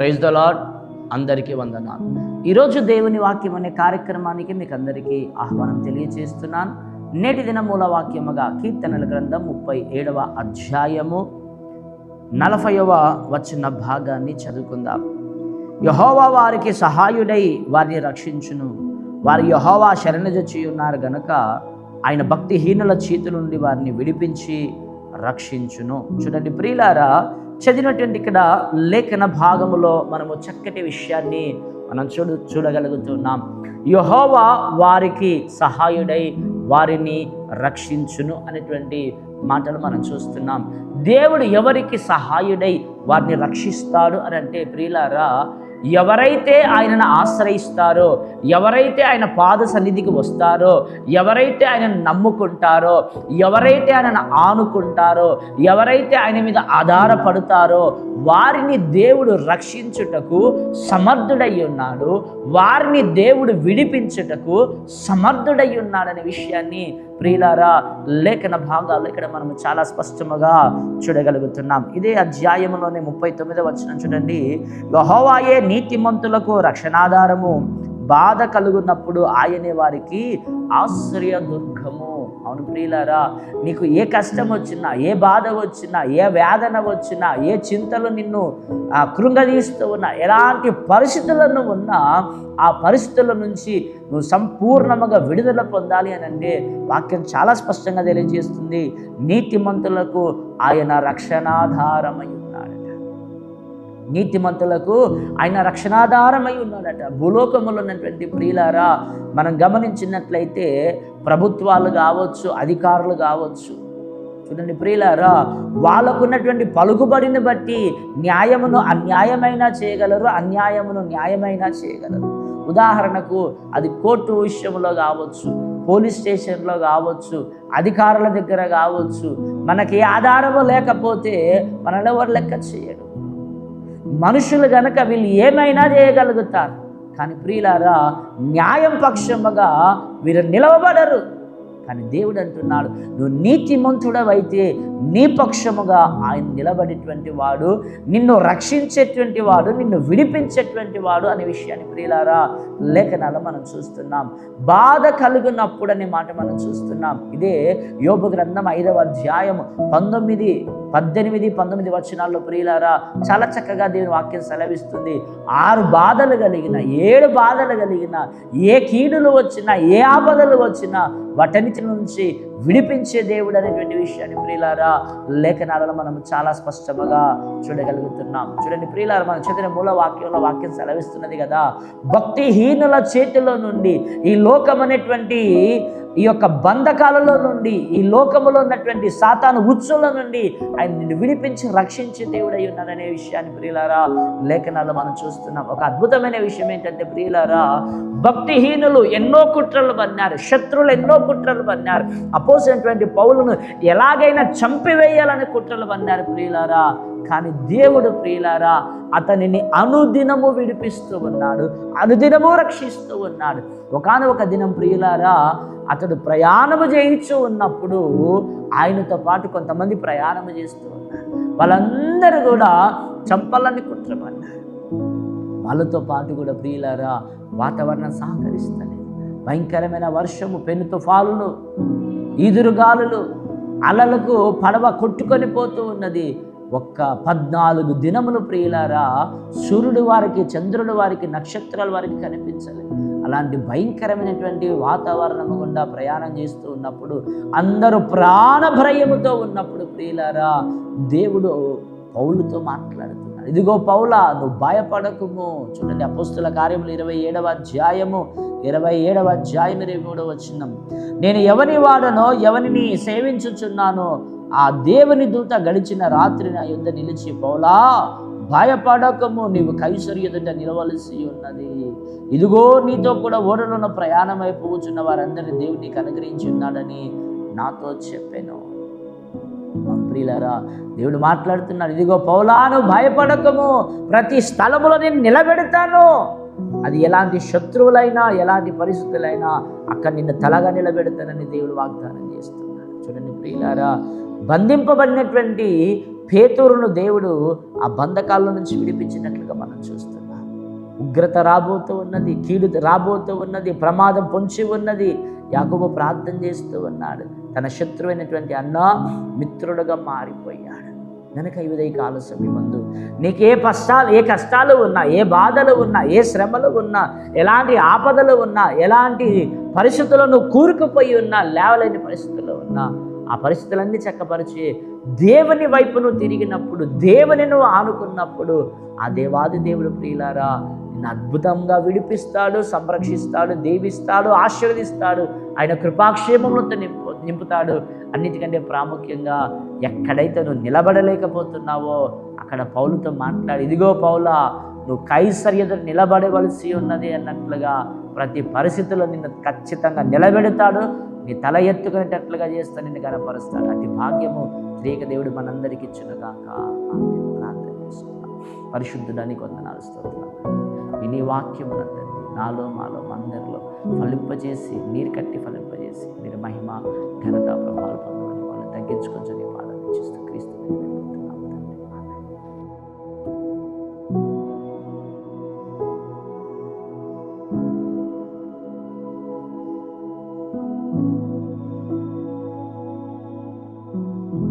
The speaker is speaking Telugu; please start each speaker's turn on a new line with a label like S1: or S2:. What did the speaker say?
S1: ప్రైజ్ ద లాడ్ అందరికీ వందనాలు. ఈరోజు దేవుని వాక్యం అనే కార్యక్రమానికి మీకు అందరికీ ఆహ్వానం తెలియజేస్తున్నాను నేటి దిన మూల వాక్యముగా కీర్తనల గ్రంథం ముప్పై ఏడవ అధ్యాయము నలభైవ వచ్చిన భాగాన్ని చదువుకుందాం. యహోవా వారికి సహాయుడై వారిని రక్షించును. వారి యహోవా శరణజొచ్చి ఉన్నారు గనక ఆయన భక్తిహీనుల చేతుల నుండి వారిని విడిపించి రక్షించును. చూడండి ప్రియులారా చదివినటువంటి ఇక్కడ లేఖన భాగములో మనము చక్కటి విషయాన్ని మనం చూడు చూడగలుగుతున్నాం. యహోవా వారికి సహాయుడై వారిని రక్షించును అనేటువంటి మాటలు మనం చూస్తున్నాం. దేవుడు ఎవరికి సహాయుడై వారిని రక్షిస్తాడు అని అంటే ప్రియులారా ఎవరైతే ఆయనను ఆశ్రయిస్తారో ఎవరైతే ఆయన పాద సన్నిధికి వస్తారో ఎవరైతే ఆయనను నమ్ముకుంటారో ఎవరైతే ఆయనను ఆనుకుంటారో ఎవరైతే ఆయన మీద ఆధారపడతారో వారిని దేవుడు రక్షించుటకు సమర్థుడై ఉన్నాడు. వారిని దేవుడు విడిపించుటకు సమర్థుడై ఉన్నాడనే విషయాన్ని ప్రియులారా లేఖన భాగాలు ఇక్కడ మనం చాలా స్పష్టముగా చూడగలుగుతున్నాం. ఇదే అధ్యాయంలోనే ముప్పై తొమ్మిదో వచ్చిన చూడండి. యహోవాయే నీతిమంతులకు రక్షణాధారము. బాధ కలుగున్నప్పుడు ఆయనే వారికి ఆశ్రయ దుర్గము అవును ప్రియులారా నీకు ఏ కష్టం వచ్చినా ఏ బాధ వచ్చినా ఏ వేదన వచ్చినా ఏ చింతలు నిన్ను ఆ, కృంగదీస్తూ ఉన్నా ఎలాంటి పరిస్థితులను ఉన్నా ఆ పరిస్థితుల నుంచి నువ్వు సంపూర్ణముగా విడుదల పొందాలి అని అంటే వాక్యం చాలా స్పష్టంగా తెలియజేస్తుంది. నీతిమంతులకు ఆయన రక్షణాధారమై ఉన్నాడట. నీతిమంతులకు ఆయన రక్షణాధారమై ఉన్నాడట. భూలోకములు ఉన్నటువంటి ప్రియులారా మనం గమనించినట్లయితే ప్రభుత్వాలు కావచ్చు అధికారులు కావచ్చు. చూడండి ప్రియులారా వాళ్ళకున్నటువంటి పలుకుబడిని బట్టి న్యాయమును అన్యాయమైనా చేయగలరు అన్యాయమును న్యాయమైనా చేయగలరు. ఉదాహరణకు అది కోర్టు విషయంలో కావచ్చు పోలీస్ స్టేషన్లో కావచ్చు అధికారుల దగ్గర కావచ్చు మనకి ఆధారము లేకపోతే మనల్ని ఎవరు లెక్క చేయరు మనుషులు కనుక వీళ్ళు ఏమైనా చేయగలుగుతారు కానీ ప్రియులారా న్యాయం పక్షముగా వీరు నిలవబడరు. కానీ దేవుడు అంటున్నాడు. నువ్వు నీతిమంతుడవైతే నీ పక్షముగా ఆయన నిలబడేటువంటి వాడు నిన్ను రక్షించేటువంటి వాడు నిన్ను విడిపించేటువంటి వాడు అనే విషయాన్ని ప్రియులారా లేఖనాలు మనం చూస్తున్నాం. బాధ కలుగునప్పుడు అనే మాట మనం చూస్తున్నాం. ఇదే యోగ గ్రంథం ఐదవ అధ్యాయము పంతొమ్మిది పద్దెనిమిది పంతొమ్మిది వచనాల్లో ప్రియులారా చాలా చక్కగా దేవుని వాక్యం సెలవిస్తుంది. ఆరు బాధలు కలిగిన ఏడు బాధలు కలిగిన ఏ కీడులు వచ్చినా ఏ ఆపదలు వచ్చినా వాటన్నిటి నుంచి విడిపించే దేవుడు అనేటువంటి విషయాన్ని ప్రియులారా లేఖనాలలో మనం చాలా స్పష్టంగా చూడగలుగుతున్నాం. చూడండి ప్రియులారా మనం చదివిన మూల వాక్యంలో వాక్యం సెలవిస్తున్నది కదా భక్తిహీనుల చేతిలో నుండి ఈ లోకం అనేటువంటి ఈ యొక్క బంధకాలలో నుండి ఈ లోకములో ఉన్నటువంటి సాతాను ఉచ్చుల నుండి ఆయన నిన్ను విడిపించి రక్షించి దేవుడై ఉన్నాడనే విషయాన్ని ప్రియులారా లేఖనాలు మనం చూస్తున్నాం. ఒక అద్భుతమైన విషయం ఏంటంటే ప్రియులారా భక్తిహీనులు ఎన్నో కుట్రలు పన్నారు శత్రువులు ఎన్నో కుట్రలు పన్నారు అపోసినటువంటి పౌలను ఎలాగైనా చంపివేయాలని కుట్రలు పన్నారు ప్రియులారా. కానీ దేవుడు ప్రియులారా అతనిని అనుదినము విడిపిస్తూ ఉన్నాడు అనుదినము రక్షిస్తూ ఉన్నాడు. ఒకనొక దినం ప్రియులారా అతడు ప్రయాణము చేయించు ఉన్నప్పుడు ఆయనతో పాటు కొంతమంది ప్రయాణము చేస్తూ ఉన్నారు. వాళ్ళందరూ కూడా చంపాలని కుట్రమన్నారు వాళ్ళతో పాటు కూడా ప్రియులారా వాతావరణం సహకరిస్తలేదు. భయంకరమైన వర్షము పెను తుఫాలులు ఈదురుగాలులు అలలకు పడవ కొట్టుకొని పోతూ ఉన్నది. ఒక్క పద్నాలుగు దినములు ప్రియులారా సూర్యుడు వారికి చంద్రుడు వారికి నక్షత్రాల వారికి కనిపించలేదు. అలాంటి భయంకరమైనటువంటి వాతావరణము గుండా ప్రయాణం చేస్తూ ఉన్నప్పుడు అందరూ ప్రాణభ్రయముతో ఉన్నప్పుడు ప్రియులారా దేవుడు పౌలుతో మాట్లాడుతున్నాడు. ఇదిగో పౌలా నువ్వు భయపడకుము. చూడండి అపోస్తుల కార్యములు ఇరవై ఏడవ అధ్యాయము ఇరవై ఏడవ అధ్యాయం ఇరవై మూడవ వచ్చినాం నేను ఎవని వాడనో ఎవరిని సేవించుచున్నానో ఆ దేవుని దూత గడిచిన రాత్రి నా యుద్ధ నిలిచి పౌలా భయపడకము నీవు కైసరి ఎదుట నిలవలసి ఉన్నది. ఇదిగో నీతో కూడా ఓడలోన ప్రయాణమై పోచున్న వారందరినీ దేవుడు నీకు అనుగ్రహించి ఉన్నాడని నాతో చెప్పాను. ప్రియులరా దేవుడు మాట్లాడుతున్నాడు ఇదిగో పౌలాను భయపడకము. ప్రతి స్థలములో నేను నిలబెడతాను. అది ఎలాంటి శత్రువులైనా ఎలాంటి పరిస్థితులైనా అక్కడ నిన్ను తలగా నిలబెడతానని దేవుడు వాగ్దానం చేస్తున్నాడు. చూడండి ప్రియులారా బంధింపబడినటువంటి పేతూరును దేవుడు ఆ బంధకాల నుంచి విడిపించినట్లుగా మనం చూస్తున్నాం. ఉగ్రత రాబోతూ ఉన్నది కీడు రాబోతూ ఉన్నది ప్రమాదం పొంచి ఉన్నది. యాకోబు ప్రార్థన చేస్తూ ఉన్నాడు. తన శత్రువైనటువంటి అన్న మిత్రుడుగా మారిపోయాడు. కనుక ఈ ఉదయ కాల సమయమందు నీకు ఏ కష్టాలు ఏ కష్టాలు ఉన్నా ఏ బాధలు ఉన్నా ఏ శ్రమలు ఉన్నా ఎలాంటి ఆపదలు ఉన్నా ఎలాంటి పరిస్థితుల్లో నువ్వు కూరుకుపోయి ఉన్నా లేవలేని పరిస్థితుల్లో ఉన్నా ఆ పరిస్థితులన్నీ చక్కపరిచి దేవుని వైపును తిరిగినప్పుడు దేవుని నువ్వు ఆనుకున్నప్పుడు ఆ దేవాది దేవుడు ప్రియులారా నిన్ను అద్భుతంగా విడిపిస్తాడు సంరక్షిస్తాడు దీవిస్తాడు ఆశీర్వదిస్తాడు. ఆయన కృపాక్షేమములతో నింపు నింపుతాడు. అన్నిటికంటే ప్రాముఖ్యంగా ఎక్కడైతే నువ్వు నిలబడలేకపోతున్నావో అక్కడ పౌలుతో మాట్లాడి. ఇదిగో పౌలా నువ్వు కైసర్యత నిలబడవలసి ఉన్నది అన్నట్లుగా ప్రతి పరిస్థితుల్లో నిన్ను ఖచ్చితంగా నిలబెడతాడు. నీ తల ఎత్తుకునేటట్లుగా చేస్తా నిన్ను కనపరుస్తాడు అతి భాగ్యము త్రేక దేవుడు మనందరికి ఇచ్చునుగాక. ఆమేన్. ప్రార్థన చేసుకుందాం. పరిశుద్ధుడానికి వందనాలు స్తోత్రాలు. విని వాక్యమునందండి నాలో మాలో అందరిలో ఫలింపజేసి నీరు కట్టి ఫలింపజేసి మీరు మహిమ ఘనత ప్రభావాలు పొందమని వాళ్ళు తగ్గించుకొని చేస్తూ క్రీస్తు